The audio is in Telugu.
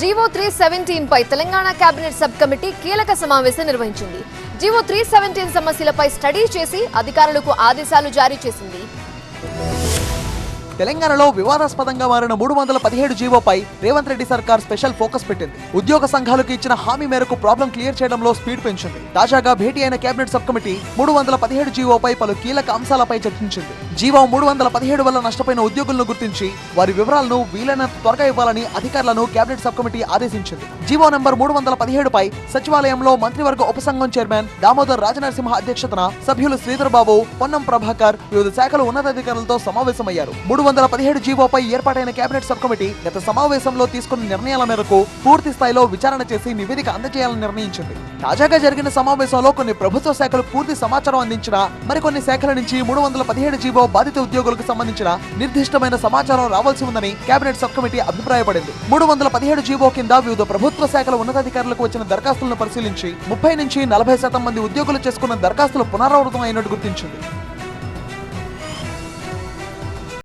జీవో త్రీ సెవెంటీన్ పై తెలంగాణ కేబినెట్ సబ్ కమిటీ కీలక సమావేశం నిర్వహించింది. జీవో త్రీ సెవెంటీన్ సమస్యలపై స్టడీ చేసి అధికారులకు ఆదేశాలు జారీ చేసింది. తెలంగాణలో వివాదాస్పదంగా మారిన మూడు వందల పదిహేడు జీవోపై రేవంత్ రెడ్డి సర్కార్ స్పెషల్ ఫోకస్ పెట్టింది. ఉద్యోగ సంఘాలకు ఇచ్చిన హామీ మేరకు ప్రాబ్లం క్లియర్ చేయడంలో స్పీడ్ పెంచింది. తాజాగా భేటీ అయిన కేబినెట్ సబ్ కమిటీ మూడు వందల పదిహేడు జీవోపై పలు కీలక అంశాలపై చర్చించింది. జీవో మూడు వందల పదిహేడు వల్ల నష్టపోయిన ఉద్యోగులను గుర్తించి వారి వివరాలను వీలైనంత త్వరగా ఇవ్వాలని అధికారులను కేబినెట్ సబ్ కమిటీ ఆదేశించింది. జీవో నంబర్ మూడు వందల పదిహేడుపై సచివాలయంలో మంత్రివర్గ ఉపసంఘం చైర్మన్ దామోదర్ రాజనరసింహ అధ్యక్షతన సభ్యులు శ్రీధర్ బాబు పొన్నం ప్రభాకర్ వివిధ శాఖల ఉన్నతాధికారులతో సమావేశమయ్యారు. మూడు వందల పదిహేడు జీవోపై ఏర్పాటైన కేబినెట్ సబ్ కమిటీ గత సమావేశంలో తీసుకున్న నిర్ణయాల మేరకు పూర్తి స్థాయిలో విచారణ చేసి నివేదిక అందజేయాలని నిర్ణయించింది. తాజాగా జరిగిన సమావేశంలో కొన్ని ప్రభుత్వ శాఖలు పూర్తి సమాచారం అందించిన మరికొన్ని శాఖల నుంచి మూడు వందల పదిహేడు జీవో బాధిత ఉద్యోగులకు సంబంధించిన నిర్దిష్టమైన సమాచారం రావాల్సి ఉందని కేబినెట్ సబ్ కమిటీ అభిప్రాయపడింది. మూడు వందల పదిహేడు జీవో కింద వివిధ ప్రభుత్వ శాఖల ఉన్నతాధికారులకు వచ్చిన దరఖాస్తులను పరిశీలించి ముప్పై నుంచి నలభై శాతం మంది ఉద్యోగులు చేసుకున్న దరఖాస్తులు పునరావృతం అయినట్టు గుర్తించింది.